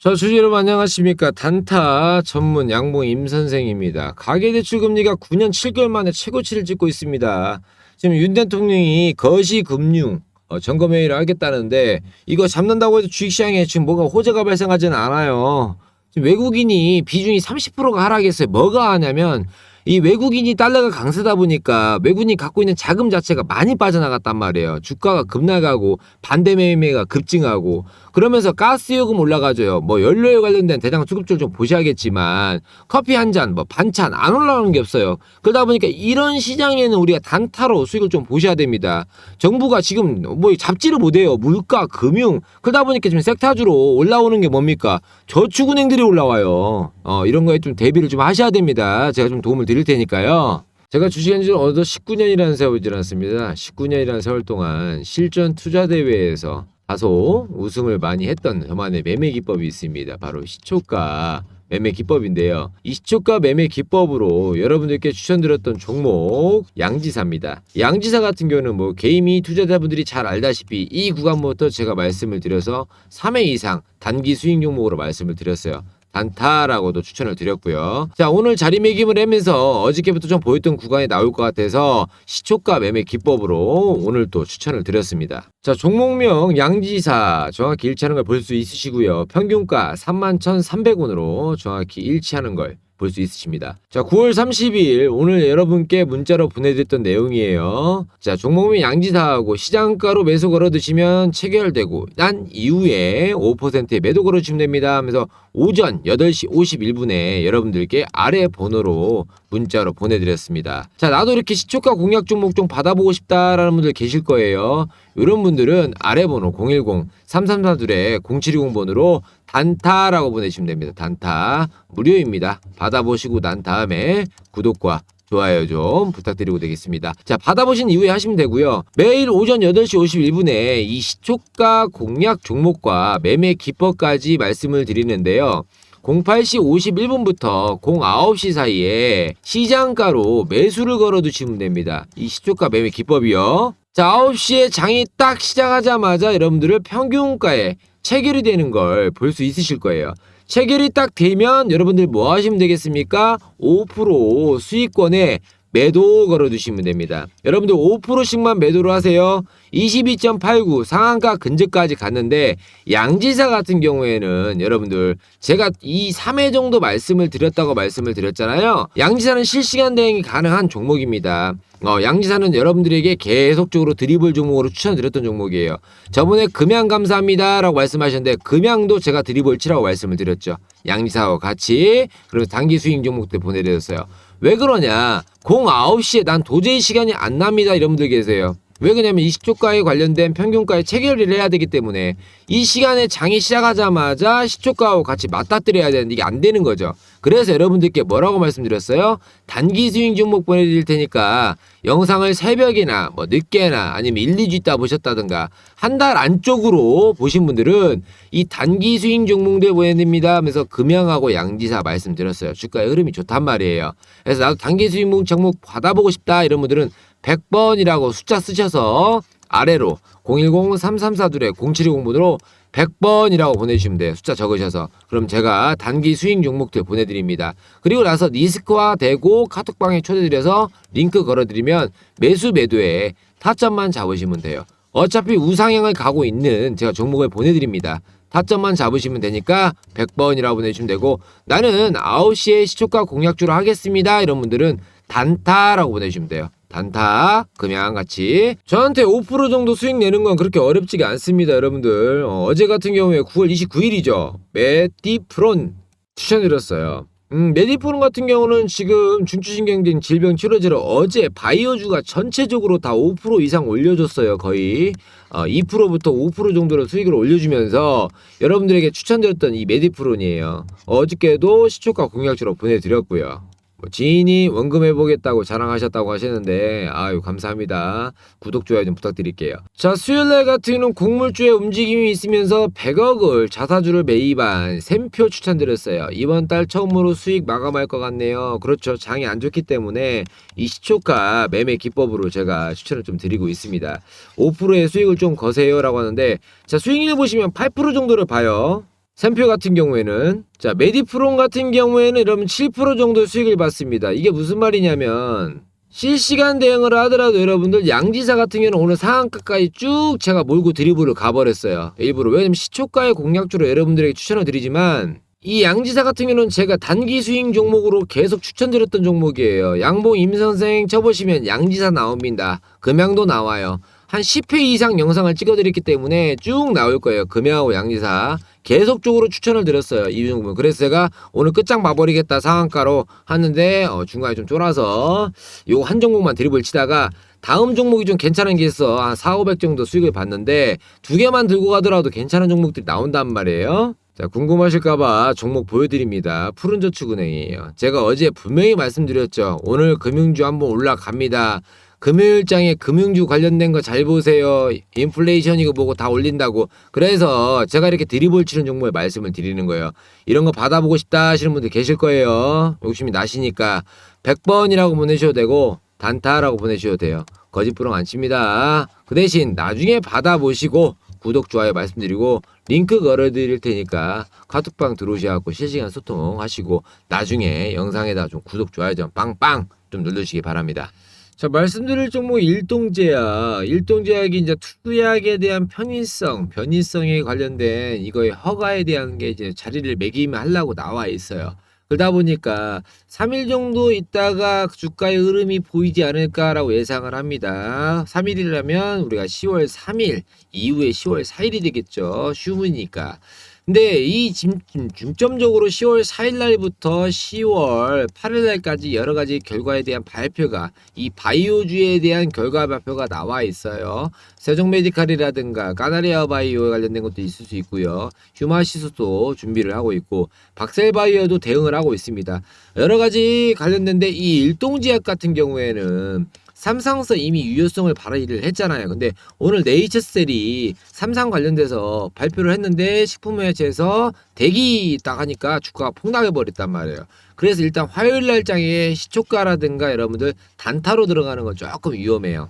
자, 주주 여러분 안녕하십니까. 단타 전문 양봉 임선생입니다. 가계대출 금리가 9년 7개월 만에 최고치를 찍고 있습니다. 지금 윤 대통령이 거시금융 어, 점검회의를 하겠다는데 이거 잡는다고 해도 주식시장에 지금 뭐가 호재가 발생하지는 않아요. 지금 외국인이 비중이 30%가 하락했어요. 뭐가 하냐면 이 외국인이 달러가 강세다 보니까 외국인이 갖고 있는 자금 자체가 많이 빠져나갔단 말이에요. 주가가 급락하고 반대 매매가 급증하고 그러면서 가스 요금 올라가줘요. 뭐 연료에 관련된 대장 수급줄 좀 보셔야겠지만 커피 한 잔, 뭐 반찬 안 올라오는 게 없어요. 그러다 보니까 이런 시장에는 우리가 단타로 수익을 좀 보셔야 됩니다. 정부가 지금 뭐 잡지를 못해요. 물가, 금융 그러다 보니까 지금 섹타주로 올라오는 게 뭡니까? 저축은행들이 올라와요. 어, 이런 거에 좀 대비를 좀 하셔야 됩니다. 제가 좀 도움을 드릴 테니까요. 제가 지는 어느덧 19년이라는 세월이 지났습니다. 19년이라는 세월 동안 실전 투자 대회에서 다소 우승을 많이 했던 저만의 매매 기법이 있습니다. 바로 시초가 매매 기법인데요. 이 시초가 매매 기법으로 여러분들께 추천드렸던 종목 양지사입니다. 양지사 같은 경우는 뭐 개인이 투자자분들이 잘 알다시피 이 구간부터 제가 말씀을 드려서 3회 이상 단기 수익 종목으로 말씀을 드렸어요. 단타라고도 추천을 드렸고요. 자, 오늘 자리매김을 하면서 어저께부터 좀 보였던 구간이 나올 것 같아서 시초가 매매 기법으로 오늘 또 추천을 드렸습니다. 자, 종목명 양지사 정확히 일치하는 걸 볼 수 있으시고요. 평균가 31,300원으로 정확히 일치하는 걸 볼 수 있으십니다. 자, 9월 30일 오늘 여러분께 문자로 보내드렸던 내용이에요. 자, 종목명 양지사하고 시장가로 매수 걸어 드시면 체결되고 난 이후에 5%의 매도 걸어 주시면 됩니다. 하면서 오전 8시 51분에 여러분들께 아래 번호로 문자로 보내드렸습니다. 자, 나도 이렇게 시초가 공략 종목 좀 받아보고 싶다라는 분들 계실 거예요. 이런 분들은 아래 번호 010-3342-0720번으로 단타라고 보내시면 됩니다. 단타. 무료입니다. 받아보시고 난 다음에 구독과 좋아요 좀 부탁드리고 되겠습니다. 자, 받아보신 이후에 하시면 되고요. 매일 오전 8시 51분에 이 시초가 공략 종목과 매매 기법까지 말씀을 드리는데요. 08시 51분부터 09시 사이에 시장가로 매수를 걸어 두시면 됩니다. 이 시초가 매매 기법이요. 자, 9시에 장이 딱 시작하자마자 여러분들을 평균가에 체결이 되는 걸 볼 수 있으실 거예요. 체결이 딱 되면 여러분들 뭐 하시면 되겠습니까? 5% 수익권에 매도 걸어 두시면 됩니다. 여러분들 5%씩만 매도를 하세요. 22.89 상한가 근저까지 갔는데 양지사 같은 경우에는 여러분들 제가 이 3회 정도 말씀을 드렸다고 말씀을 드렸잖아요. 양지사는 실시간 대응이 가능한 종목입니다. 어, 양지사는 여러분들에게 계속적으로 드리블 종목으로 추천드렸던 종목이에요. 저번에 금양 감사합니다 라고 말씀하셨는데 금양도 제가 드리블 치라고 말씀을 드렸죠. 양지사와 같이 그리고 단기 수익 종목들 보내드렸어요. 왜 그러냐? 09시에 난 도저히 시간이 안 납니다. 이런 분들 계세요. 왜 그러냐면 20초가에 관련된 평균가에 체결을 해야 되기 때문에 이 시간에 장이 시작하자마자 시초가하고 같이 맞닥뜨려야 되는데 이게 안 되는 거죠. 그래서 여러분들께 뭐라고 말씀드렸어요? 단기 스윙 종목 보내드릴 테니까 영상을 새벽이나 뭐 늦게나 아니면 1, 2주 있다 보셨다든가 한 달 안쪽으로 보신 분들은 이 단기 스윙 종목들 보내드립니다 하면서 금양하고 양지사 말씀드렸어요. 주가의 흐름이 좋단 말이에요. 그래서 나도 단기 스윙 종목 받아보고 싶다 이런 분들은 100번이라고 숫자 쓰셔서 아래로 010-3342-0720번으로 100번이라고 보내주시면 돼요. 숫자 적으셔서. 그럼 제가 단기 수익 종목들 보내드립니다. 그리고 나서 리스크화 되고 카톡방에 초대드려서 링크 걸어드리면 매수 매도에 타점만 잡으시면 돼요. 어차피 우상향을 가고 있는 제가 종목을 보내드립니다. 타점만 잡으시면 되니까 100번이라고 보내주시면 되고 나는 9시에 시초가 공략주로 하겠습니다. 이런 분들은 단타라고 보내주시면 돼요. 단타, 금양 같이 저한테 5% 정도 수익 내는 건 그렇게 어렵지가 않습니다, 여러분들. 어, 제 같은 경우에 9월 29일이죠. 메디프론 추천드렸어요. 음, 메디프론 같은 경우는 지금 중추신경등 질병 치료제를 어제 바이오주가 전체적으로 다 5% 이상 올려줬어요, 거의. 어, 2%부터 5% 정도로 수익을 올려주면서 여러분들에게 추천드렸던 이 메디프론이에요. 어저께도 시초가 공약주로 보내드렸고요. 뭐 지인이 원금 해보겠다고 자랑하셨다고 하시는데 아유 감사합니다. 구독 좋아요 좀 부탁드릴게요. 자 수요일날 같은 경우는 곡물주의 움직임이 있으면서 100억을 자사주를 매입한 샘표 추천드렸어요. 이번 달 처음으로 수익 마감할 것 같네요. 그렇죠. 장이 안 좋기 때문에 이 시초가 매매 기법으로 제가 추천을 좀 드리고 있습니다. 5%의 수익을 좀 거세요 라고 하는데 자 수익률 보시면 8% 정도를 봐요 샘표 같은 경우에는 자 메디프론 같은 경우에는 이러면 7% 정도 수익을 받습니다. 이게 무슨 말이냐면 실시간 대응을 하더라도 여러분들 양지사 같은 경우는 오늘 상한가까지 쭉 제가 몰고 드리블을 가버렸어요. 일부러 왜냐면 시초가의 공략주로 여러분들에게 추천을 드리지만 이 양지사 같은 경우는 제가 단기 스윙 종목으로 계속 추천드렸던 종목이에요. 양봉 임선생 쳐보시면 양지사 나옵니다. 금양도 나와요. 한 10회 이상 영상을 찍어드렸기 때문에 쭉 나올 거예요. 금양하고 양지사. 계속적으로 추천을 드렸어요. 이 종목. 그래서 제가 오늘 끝장 봐버리겠다 상한가로 하는데 어, 중간에 좀 쫄아서 요거 한 종목만 드립을 치다가 다음 종목이 좀 괜찮은 게 있어. 한 4, 500 정도 수익을 봤는데 두 개만 들고 가더라도 괜찮은 종목들이 나온단 말이에요. 자, 궁금하실까봐 종목 보여드립니다. 푸른저축은행이에요. 제가 어제 분명히 말씀드렸죠. 오늘 금융주 한번 올라갑니다. 금요일장에 금융주 관련된 거 잘 보세요. 인플레이션 이거 보고 다 올린다고. 그래서 제가 이렇게 드리블 치는 종목에 말씀을 드리는 거예요. 이런 거 받아보고 싶다 하시는 분들 계실 거예요. 욕심이 나시니까 100번이라고 보내셔도 되고 단타라고 보내셔도 돼요. 거짓부렁 안 칩니다. 그 대신 나중에 받아보시고 구독, 좋아요 말씀드리고 링크 걸어드릴 테니까 카톡방 들어오셔갖고 실시간 소통하시고 나중에 영상에다 좀 구독, 좋아요 좀 빵빵 좀 눌러주시기 바랍니다. 자, 말씀드릴 종목 일동제약. 일동제약이 이제 투약에 대한 편의성, 변이성에 관련된 이거의 허가에 대한 게 이제 자리를 매김을 하려고 나와 있어요. 그러다 보니까 3일 정도 있다가 주가의 흐름이 보이지 않을까라고 예상을 합니다. 3일이라면 우리가 10월 3일 이후에 10월 4일이 되겠죠. 휴무니까. 근데 이 중- 중점적으로 10월 4일 날부터 10월 8일 날까지 여러 가지 결과에 대한 발표가 이 바이오주에 대한 결과 발표가 나와 있어요. 세종 메디칼이라든가 까나리아 바이오에 관련된 것도 있을 수 있고요. 휴마시스도 준비를 하고 있고 박셀 바이오도 대응을 하고 있습니다. 여러 가지 관련된데 이 일동제약 같은 경우에는 삼성서 이미 유효성을 발휘를 했잖아요. 근데 오늘 네이처셀이 삼성 관련돼서 발표를 했는데 식품회체에서 대기 딱 하니까 주가가 폭락해 버렸단 말이에요. 그래서 일단 화요일 날장에 시초가라든가 여러분들 단타로 들어가는 건 조금 위험해요.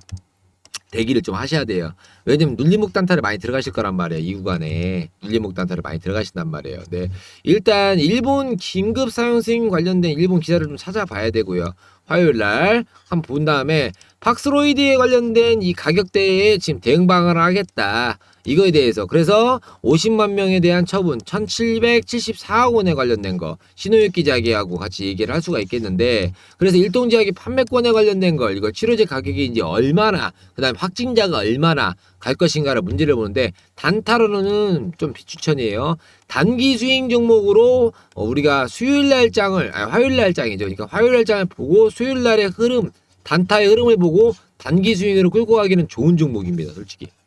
대기를 좀 하셔야 돼요. 왜냐면 눌림목 단타를 많이 들어가실 거란 말이에요. 이 구간에 눌림목 단타를 많이 들어가신단 말이에요. 네. 일단 일본 긴급 사용 승인 관련된 일본 기사를 좀 찾아봐야 되고요. 화요일 날 한번 본 다음에 팍스로이드에 관련된 이 가격대에 지금 대응 방안을 하겠다. 이거에 대해서 그래서 50만 명에 대한 처분 1774억 원에 관련된 거 신호유기 자기하고 같이 얘기를 할 수가 있겠는데 그래서 일동제약이 판매권에 관련된 걸 이거 치료제 가격이 이제 얼마나 그다음 에 확진자가 얼마나 갈 것인가를 문제를 보는데 단타로는 좀 비추천이에요. 단기 수익 종목으로 어, 우리가 수요일 날장을 아니 화요일 날장이죠. 그러니까 화요일 날장을 보고 수요일 날의 흐름 단타의 흐름을 보고 단기 수익으로 끌고 가기는 좋은 종목입니다. 솔직히 어,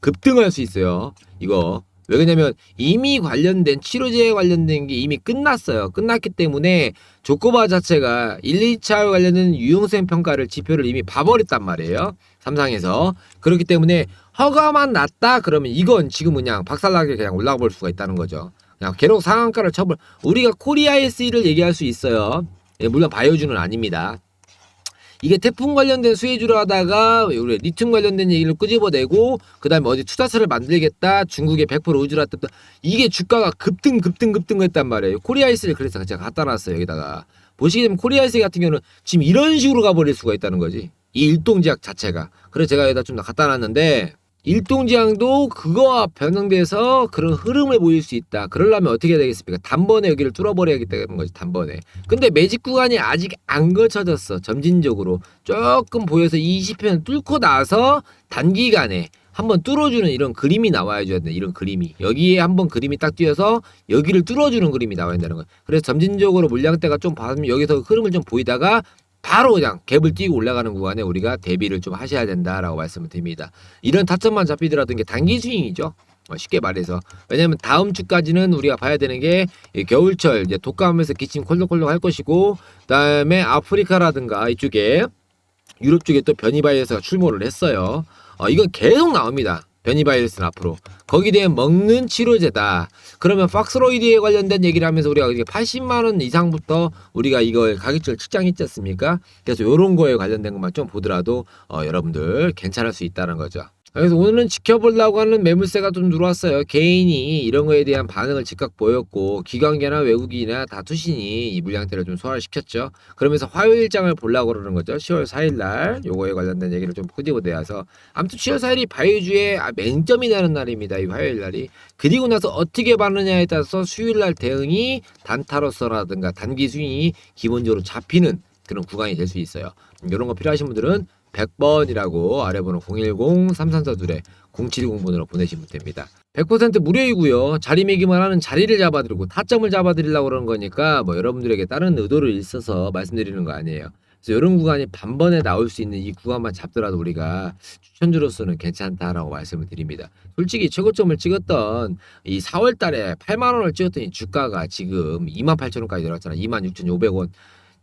급등할 수 있어요. 이거 왜 그러냐면 이미 관련된 치료제에 관련된 게 이미 끝났어요. 끝났기 때문에 조코바 자체가 1, 2차 관련된 유용성 평가를 지표를 이미 봐버렸단 말이에요. 삼상에서 그렇기 때문에 허가만 났다 그러면 이건 지금 그냥 박살나게 그냥 올라가 볼 수가 있다는 거죠. 그냥 계속 상한가를 쳐볼 우리가 코리아 SE를 얘기할 수 있어요. 예, 물론 바이오주는 아닙니다. 이게 태풍 관련된 수혜주로 하다가 우리 리튬 관련된 얘기를 끄집어내고 그다음에 어디 투자처를 만들겠다 중국에 100% 의존했다 이게 주가가 급등 급등 급등했단 말이에요. 코리아이스를 그래서 제가 갖다 놨어요 여기다가. 보시게 되면 코리아이스 같은 경우는 지금 이런 식으로 가버릴 수가 있다는 거지. 이 일동제약 자체가. 그래서 제가 여기다 좀더 갖다 놨는데 일동제약도 그거와 변형돼서 그런 흐름을 보일 수 있다. 그러려면 어떻게 해야 되겠습니까? 단번에 여기를 뚫어버려야겠다는 거지, 단번에. 근데 매직 구간이 아직 안 거쳐졌어, 점진적으로. 조금 보여서 20편 뚫고 나서 단기간에 한번 뚫어주는 이런 그림이 나와야죠. 이런 그림이. 여기에 한번 그림이 딱 띄어서 여기를 뚫어주는 그림이 나와야 된다는 거예요. 그래서 점진적으로 물량대가 좀 받으면 여기서 흐름을 좀 보이다가 바로 그냥 갭을 띄고 올라가는 구간에 우리가 대비를 좀 하셔야 된다라고 말씀을 드립니다. 이런 타점만 잡히더라도 단기 스윙이죠. 어, 쉽게 말해서 왜냐하면 다음 주까지는 우리가 봐야 되는 게이 겨울철 이제 독감에서 기침 콜록콜록 할 것이고 그다음에 아프리카라든가 이쪽에 유럽 쪽에 또 변이 바이러스가 출몰을 했어요. 어, 이건 계속 나옵니다. 변이 바이러스는 앞으로 거기에 대한 먹는 치료제다. 그러면 박스로이드에 관련된 얘기를 하면서 우리가 이게 80만 원 이상부터 우리가 이걸 가격대를 측정했지 않습니까? 그래서 이런 거에 관련된 것만 좀 보더라도 어, 여러분들 괜찮을 수 있다는 거죠. 그래서 오늘은 지켜보려고 하는 매물세가 좀 들어왔어요. 개인이 이런 거에 대한 반응을 즉각 보였고 기관계나 외국인이나 다 투신이 이 물량대를 좀 소화를 시켰죠. 그러면서 화요일장을 보려고 그러는 거죠. 10월 4일 날 요거에 관련된 얘기를 좀 내서 아무튼 10월 4일이 바이주의 아, 맹점이 나는 날입니다. 이 화요일 날이. 그리고 나서 어떻게 받느냐에 따라서 수요일 날 대응이 단타로서라든가 단기 수익이 기본적으로 잡히는 그런 구간이 될 수 있어요. 이런 거 필요하신 분들은 100번이라고 아래 번호 010-3342에 0710번으로 보내시면 됩니다. 100% 무료이고요. 자리매기만 하는 자리를 잡아드리고 타점을 잡아드리려고 그러는 거니까 뭐 여러분들에게 다른 의도를 있어서 말씀드리는 거 아니에요. 그래서 이런 구간이 반번에 나올 수 있는 이 구간만 잡더라도 우리가 추천주로서는 괜찮다라고 말씀을 드립니다. 솔직히 최고점을 찍었던 이 4월 달에 8만 원을 찍었던 이 주가가 지금 2만 8천 원까지 내려왔잖아요. 2만 6,500원.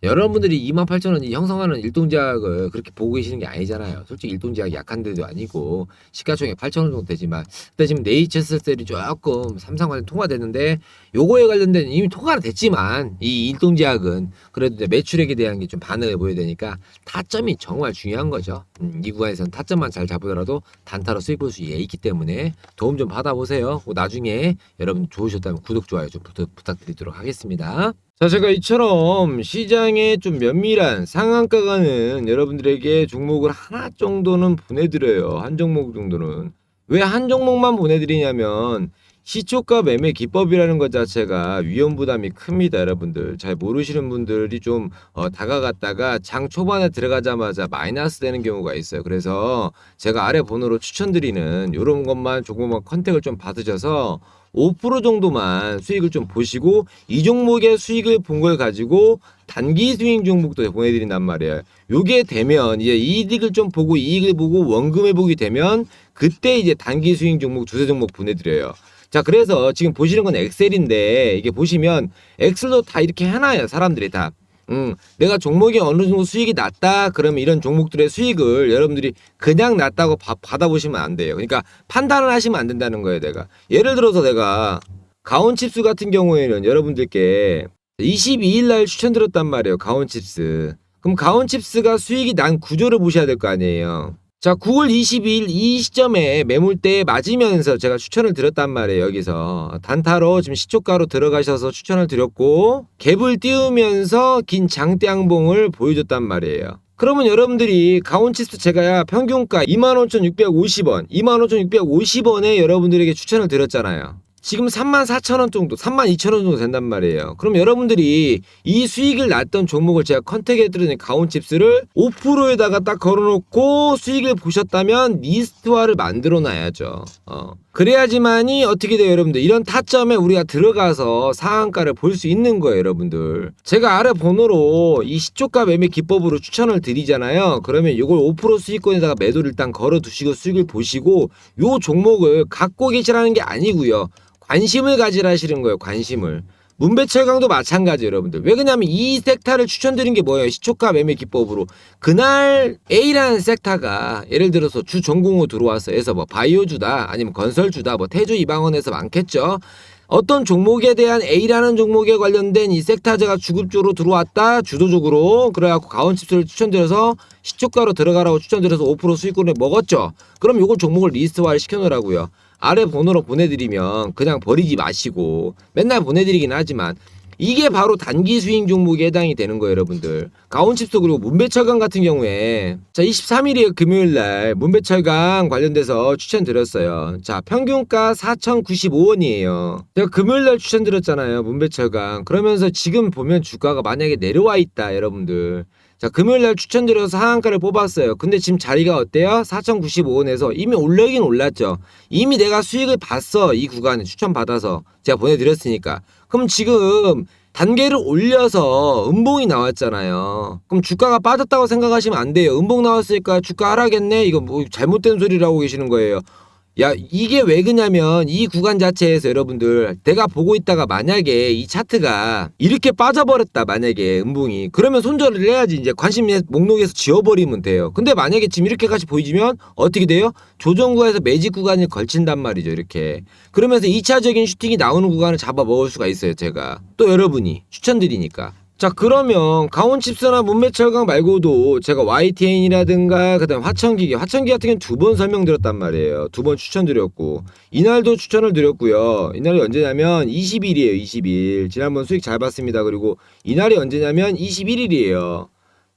여러분들이 2만 8천 원이 형성하는 일동제약을 그렇게 보고 계시는 게 아니잖아요. 솔직히 일동제약이 약한 데도 아니고 시가총액 8천 원 정도 되지만 근데 지금 네이처셀이 조금 삼성과는 통과됐는데 요거에 관련된 이미 통과는 됐지만 이 일동제약은 그래도 매출액에 대한 게 좀 반응을 보여야 되니까 타점이 정말 중요한 거죠. 음, 이 구간에서는 타점만 잘 잡으더라도 단타로 수익 볼 수 있기 때문에 도움 좀 받아보세요. 그 나중에 여러분 좋으셨다면 구독 좋아요 좀 부탁, 부탁드리도록 하겠습니다. 자, 제가 이처럼 시장에 좀 면밀한 상한가 가는 여러분들에게 종목을 하나 정도는 보내드려요. 한 종목 정도는. 왜 한 종목만 보내드리냐면 시초가 매매 기법이라는 것 자체가 위험 부담이 큽니다, 여러분들. 잘 모르시는 분들이 좀 어, 다가갔다가 장 초반에 들어가자마자 마이너스 되는 경우가 있어요. 그래서 제가 아래 번호로 추천드리는 이런 것만 조금만 컨택을 좀 받으셔서 5% 정도만 수익을 좀 보시고 이 종목의 수익을 본 걸 가지고 단기 스윙 종목도 보내드린단 말이에요. 요게 되면 이제 이익을 좀 보고 이익을 보고 원금 회복이 되면 그때 이제 단기 스윙 종목 두세 종목 보내드려요. 자 그래서 지금 보시는 건 엑셀인데 이게 보시면 엑셀도 다 이렇게 해놔요 사람들이 다. 음, 내가 종목이 어느 정도 수익이 낮다 그러면 이런 종목들의 수익을 여러분들이 그냥 낮다고 바- 받아보시면 안 돼요. 그러니까 판단을 하시면 안 된다는 거예요, 내가. 예를 들어서 내가 가온칩스 같은 경우에는 여러분들께 22일 날 추천드렸단 말이에요, 가온칩스. 그럼 가온칩스가 수익이 난 구조를 보셔야 될 거 아니에요. 자, 9월 22일 이 시점에 매물대에 맞으면서 제가 추천을 드렸단 말이에요, 여기서. 단타로 지금 시초가로 들어가셔서 추천을 드렸고, 갭을 띄우면서 긴 장대양봉을 보여줬단 말이에요. 그러면 여러분들이 가온치스 제가 평균가 25,650원, 25,650원에 여러분들에게 추천을 드렸잖아요. 지금 34,000원 정도, 32,000원 정도 된단 말이에요. 그럼 여러분들이 이 수익을 났던 종목을 제가 컨택해드린 가온칩스를 5%에다가 딱 걸어놓고 수익을 보셨다면 리스트화를 만들어 놔야죠. 어. 그래야지만이 어떻게 돼요, 여러분들? 이런 타점에 우리가 들어가서 상한가를 볼 수 있는 거예요, 여러분들. 제가 아래 번호로 이 시초가 매매 기법으로 추천을 드리잖아요. 그러면 이걸 5% 수익권에다가 매도를 일단 걸어 두시고 수익을 보시고 요 종목을 갖고 계시라는 게 아니고요. 관심을 가지라 하시는 거예요, 관심을. 문배철강도 마찬가지 여러분들. 왜 그러냐면 이 섹터를 추천드린 게 뭐예요? 시초가 매매 기법으로. 그날 A라는 섹터가 예를 들어서 주 전공으로 들어와서 해서 뭐 바이오주다 아니면 건설주다 뭐 태주 이방원에서 많겠죠. 어떤 종목에 대한 A라는 종목에 관련된 이 섹터제가 주급주로 들어왔다 주도적으로 그래갖고 가온칩스를 추천드려서 시초가로 들어가라고 추천드려서 5% 수익권을 먹었죠. 그럼 요걸 종목을 리스트화를 시켜놓으라고요. 아래 번호로 보내드리면 그냥 버리지 마시고 맨날 보내드리긴 하지만 이게 바로 단기 스윙 종목에 해당이 되는 거예요, 여러분들. 가온칩스 그리고 문배철강 같은 경우에 자 23일이에요 금요일 날 문배철강 관련돼서 추천드렸어요. 자 평균가 4,095원이에요. 제가 금요일 날 추천드렸잖아요, 문배철강. 그러면서 지금 보면 주가가 만약에 내려와 있다, 여러분들. 자, 금요일 날 추천드려서 상한가를 뽑았어요. 근데 지금 자리가 어때요? 4,095원에서 이미 올라긴 올랐죠. 이미 내가 수익을 봤어. 이 구간에 추천 받아서. 제가 보내드렸으니까. 그럼 지금 단계를 올려서 음봉이 나왔잖아요. 그럼 주가가 빠졌다고 생각하시면 안 돼요. 음봉 나왔으니까 주가 하락했네? 이거 뭐 잘못된 소리라고 계시는 거예요. 야, 이게 왜 그냐면 이 구간 자체에서 여러분들 내가 보고 있다가 만약에 이 차트가 이렇게 빠져버렸다 만약에 음봉이 그러면 손절을 해야지 이제 관심 목록에서 지워버리면 돼요. 근데 만약에 지금 이렇게까지 보이지면 어떻게 돼요? 조정구에서 매직 구간이 걸친단 말이죠 이렇게. 그러면서 2차적인 슈팅이 나오는 구간을 잡아 먹을 수가 있어요 제가. 또 여러분이 추천드리니까. 자 그러면 강원칩스나 문매철강 말고도 제가 YTN이라든가 그다음 화천기기 화천기 같은 경우는 두 번 설명드렸단 말이에요. 두 번 추천드렸고 이날도 추천을 드렸고요. 이날이 언제냐면 20일이에요 20일. 지난번 수익 잘 봤습니다. 그리고 이날이 언제냐면 21일이에요.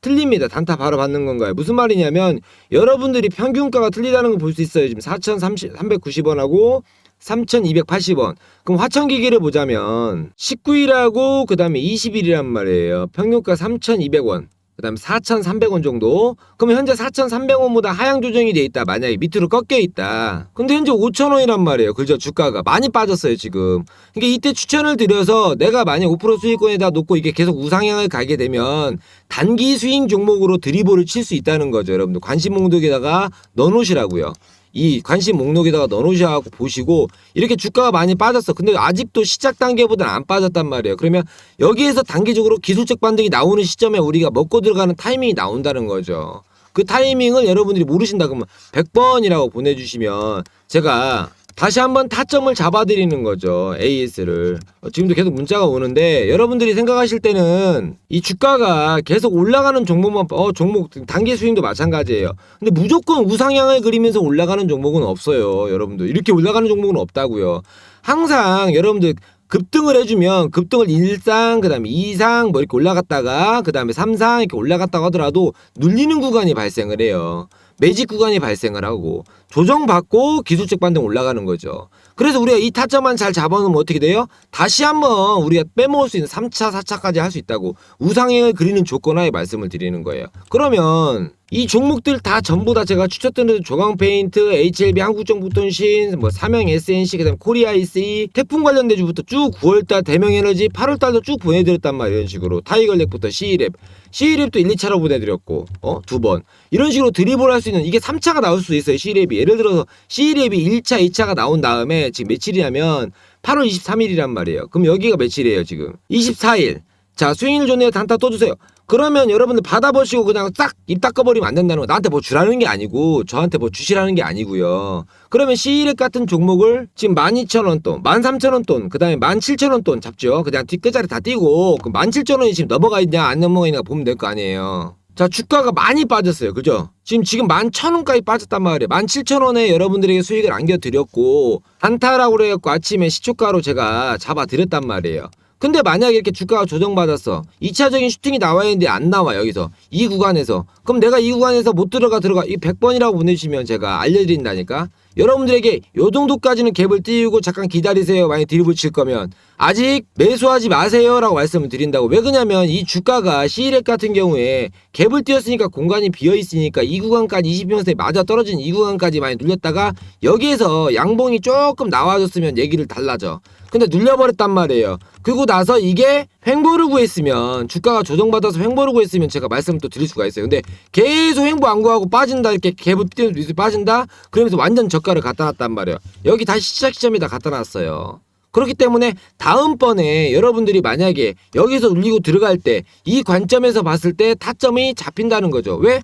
틀립니다. 단타 바로 받는 건가요? 무슨 말이냐면 여러분들이 평균가가 틀리다는 걸 볼 수 있어요. 지금 4,390원하고 3,280원. 그럼 화천기기를 보자면 19일하고 그 다음에 20일이란 말이에요. 평균가 3,200원. 그 다음에 4,300원 정도. 그럼 현재 4,300원보다 하향 조정이 돼 있다. 만약에 밑으로 꺾여 있다. 근데 현재 5,000원이란 말이에요. 그죠? 주가가 많이 빠졌어요, 지금. 그러니까 이때 추천을 드려서 내가 만약 5% 수익권에다 놓고 이게 계속 우상향을 가게 되면 단기 스윙 종목으로 드리블을 칠 수 있다는 거죠. 여러분들 관심 목록에다가 넣어 놓으시라고요. 이 관심 목록에다가 넣어놓으셔갖고 보시고 이렇게 주가가 많이 빠졌어. 근데 아직도 시작 단계보다는 안 빠졌단 말이에요. 그러면 여기에서 단기적으로 기술적 반등이 나오는 시점에 우리가 먹고 들어가는 타이밍이 나온다는 거죠. 그 타이밍을 여러분들이 모르신다 그러면 100번이라고 보내주시면 제가 다시 한번 타점을 잡아드리는 거죠. AS를. 지금도 계속 문자가 오는데 여러분들이 생각하실 때는 이 주가가 계속 올라가는 종목만 어 종목 단기 수익도 마찬가지예요. 근데 무조건 우상향을 그리면서 올라가는 종목은 없어요. 여러분들 이렇게 올라가는 종목은 없다고요. 항상 여러분들 급등을 해주면 급등을 1상 그다음에 2상 뭐 이렇게 올라갔다가 그다음에 3상 이렇게 올라갔다고 하더라도 눌리는 구간이 발생을 해요. 매직 구간이 발생을 하고 조정받고 기술적 반등 올라가는 거죠. 그래서 우리가 이 타점만 잘 잡아놓으면 어떻게 돼요? 다시 한번 우리가 빼먹을 수 있는 3차, 4차까지 할 수 있다고 우상행을 그리는 조건 하에 말씀을 드리는 거예요. 그러면 이 종목들 다 전부 다 제가 추천드린 조광페인트, HLB 한국정보통신, 뭐 삼영 SNC, 그다음 코리아 IC, 태풍 관련 대주부터 쭉 9월달 대명에너지, 8월달도 쭉 보내드렸단 말이에요. 이런 식으로 타이걸렉부터 C랩, C랩도 1, 2차로 보내드렸고, 어? 두 번. 이런 식으로 드리블 할수 있는 이게 3차가 나올 수도 있어요. C랩이. 예를 들어서 C랩이 1차, 2차가 나온 다음에 지금 며칠이냐면 8월 23일이란 말이에요. 그럼 여기가 며칠이에요, 지금? 24일. 자, 수익률 존에 단타 또 주세요. 그러면 여러분들 받아보시고 그냥 싹 입 닦아버리면 안 된다는 거. 나한테 뭐 주라는 게 아니고 저한테 뭐 주시라는 게 아니고요. 그러면 C일액 같은 종목을 지금 12,000원 돈, 13,000원 돈, 그 다음에 17,000원 돈 잡죠. 그냥 뒷끝자리 다 띄고 그 17,000원이 지금 넘어가 있냐 안 넘어가 있냐 보면 될 거 아니에요. 자, 주가가 많이 빠졌어요. 그죠? 지금 지금 11,000원까지 빠졌단 말이에요. 17,000원에 여러분들에게 수익을 안겨드렸고 단타라고 그래갖고 아침에 시초가로 제가 잡아드렸단 말이에요. 근데 만약에 이렇게 주가가 조정받았어. 2차적인 슈팅이 나와야 되는데 안 나와, 여기서. 이 구간에서. 그럼 내가 이 구간에서 못 들어가, 들어가. 이 100번이라고 보내주시면 제가 알려드린다니까. 여러분들에게 요 정도까지는 갭을 띄우고 잠깐 기다리세요. 만약 드리블 칠 거면. 아직 매수하지 마세요. 라고 말씀을 드린다고. 왜 그러냐면 이 주가가 C렉 같은 경우에 갭을 띄웠으니까 공간이 비어 있으니까 이 구간까지 20평선에 맞아 떨어진 이 구간까지 많이 눌렸다가 여기에서 양봉이 조금 나와줬으면 얘기를 달라져. 근데 눌려버렸단 말이에요. 그리고 나서 이게 횡보를 구했으면 주가가 조정받아서 횡보를 구했으면 제가 말씀을 또 드릴 수가 있어요. 근데 계속 횡보 안 구하고 빠진다 이렇게 갭을 밑에 빠진다 그러면서 완전 저가 를 갖다 놨단 말이에요. 여기 다시 시작 시점에다 갖다 놨어요. 그렇기 때문에 다음번에 여러분들이 만약에 여기서 울리고 들어갈 때 이 관점에서 봤을 때 타점이 잡힌다는 거죠. 왜?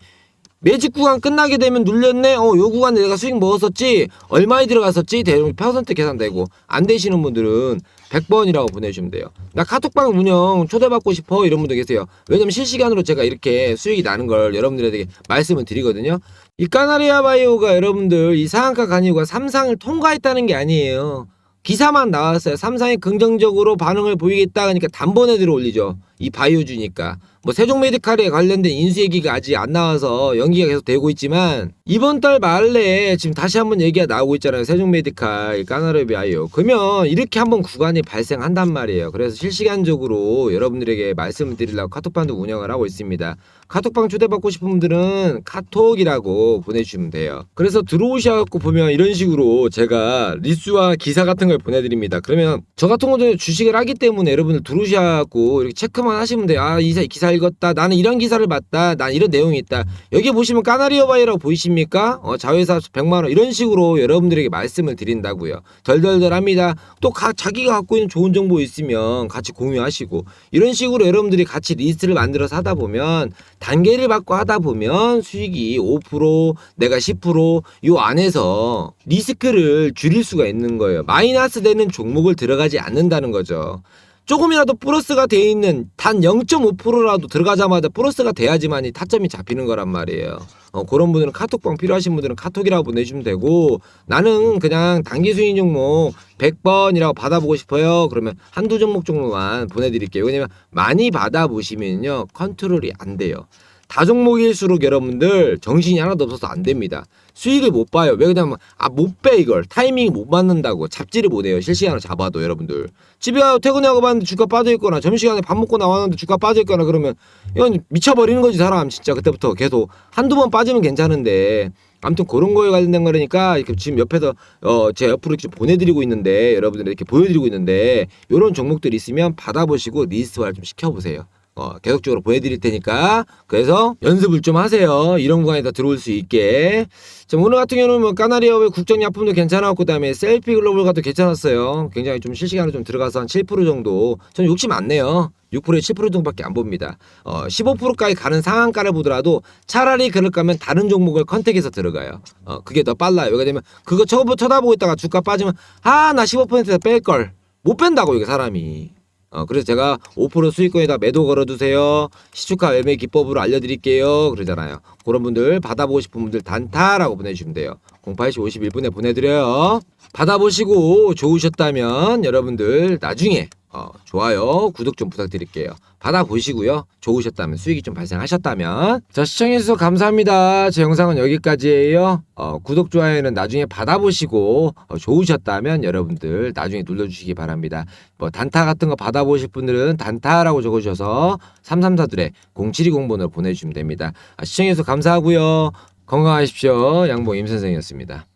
매직 구간 끝나게 되면 눌렸네. 어, 요 구간에 내가 수익 먹었었지. 얼마에 들어갔었지. 대략 퍼센트 계산되고 안 되시는 분들은 100번이라고 보내주시면 돼요. 나 카톡방 운영 초대받고 싶어 이런 분들 계세요. 왜냐면 실시간으로 제가 이렇게 수익이 나는 걸 여러분들에게 말씀을 드리거든요. 이 까나리아 바이오가 여러분들 이 상한가 간이유가 3상을 통과했다는 게 아니에요. 기사만 나왔어요. 삼상이 긍정적으로 반응을 보이겠다 하니까 단번에 들어올리죠. 이 바이오주니까. 뭐 세종메디칼에 관련된 인수 얘기가 아직 안 나와서 연기가 계속 되고 있지만 이번 달 말에 지금 다시 한번 얘기가 나오고 있잖아요. 세종메디칼, 까나르 바이오. 그러면 이렇게 한번 구간이 발생한단 말이에요. 그래서 실시간적으로 여러분들에게 말씀을 드리려고 카톡방도 운영을 하고 있습니다. 카톡방 초대받고 싶은 분들은 카톡이라고 보내주시면 돼요. 그래서 들어오셔갖고 보면 이런 식으로 제가 리스와 기사 같은 걸 보내드립니다. 그러면 저 같은 경우도 주식을 하기 때문에 여러분들 들어오셔갖고 이렇게 체크 만 하시면 돼요. 아, 이 기사 읽었다. 나는 이런 기사를 봤다. 난 이런 내용이 있다. 여기 보시면 까나리오 바이라고 보이십니까? 어, 자회사 100만 원. 이런 식으로 여러분들에게 말씀을 드린다고요. 덜덜덜 합니다. 또 가, 자기가 갖고 있는 좋은 정보 있으면 같이 공유하시고 이런 식으로 여러분들이 같이 리스트를 만들어서 하다 보면 단계를 받고 하다 보면 수익이 5% 내가 10%요 안에서 리스크를 줄일 수가 있는 거예요. 마이너스 되는 종목을 들어가지 않는다는 거죠. 조금이라도 플러스가 돼 있는 단 0.5%라도 들어가자마자 플러스가 돼야지만이 타점이 잡히는 거란 말이에요. 어, 그런 분들은 카톡방 필요하신 분들은 카톡이라고 보내주시면 되고 나는 그냥 단기 수익 종목 100번이라고 받아보고 싶어요. 그러면 한두 종목 정도만 보내드릴게요. 왜냐면 많이 받아보시면요 컨트롤이 안 돼요. 다종목일수록 여러분들 정신이 하나도 없어서 안 됩니다. 수익을 못 봐요. 왜 그러냐면 아 못 빼 이걸 타이밍이 못 맞는다고 잡지를 못해요. 실시간으로 잡아도 여러분들 집에 가서 퇴근하고 봤는데 주가 빠져 있거나 점심시간에 밥 먹고 나왔는데 주가 빠져 있거나 그러면 이건 미쳐버리는 거지 사람 진짜 그때부터 계속 한두 번 빠지면 괜찮은데 아무튼 그런 거에 관련된 거니까 이렇게 지금 옆에서 어 제 옆으로 이렇게 보내드리고 있는데 여러분들 이렇게 보여드리고 있는데 이런 종목들이 있으면 받아보시고 리스트화 좀 시켜보세요. 어, 계속적으로 보내드릴 테니까 그래서 연습을 좀 하세요. 이런 구간에 다 들어올 수 있게. 자, 오늘 같은 경우는 뭐 까나리아의 국정약품도 괜찮았고 그다음에 셀피 글로벌가도 괜찮았어요. 굉장히 좀 실시간으로 좀 들어가서 한 7% 정도. 저는 욕심 안 내요. 6%에 7% 정도밖에 안 봅니다. 어, 15%까지 가는 상한가를 보더라도 차라리 그럴 거면 다른 종목을 컨택해서 들어가요. 어, 그게 더 빨라요. 왜냐면 그거 쳐다보고 있다가 주가 빠지면 아, 나 15%에서 뺄 걸. 못 뺀다고 이게 사람이. 어, 그래서 제가 5% 수익권에다 매도 걸어두세요. 시초가 매매 기법으로 알려드릴게요. 그러잖아요. 그런 분들 받아보고 싶은 분들 단타라고 보내주시면 돼요. 08시 51분에 보내드려요. 받아보시고 좋으셨다면 여러분들 나중에 어, 좋아요, 구독 좀 부탁드릴게요. 받아보시고요. 좋으셨다면 수익이 좀 발생하셨다면 자 시청해주셔서 감사합니다. 제 영상은 여기까지예요. 어, 구독 좋아요는 나중에 받아보시고 어, 좋으셨다면 여러분들 나중에 눌러주시기 바랍니다. 뭐 단타 같은 거 받아보실 분들은 단타라고 적어주셔서 334둘에 0720번으로 보내주시면 됩니다. 아, 시청해주셔서 감사하고요. 건강하십시오. 양봉 임 선생이었습니다.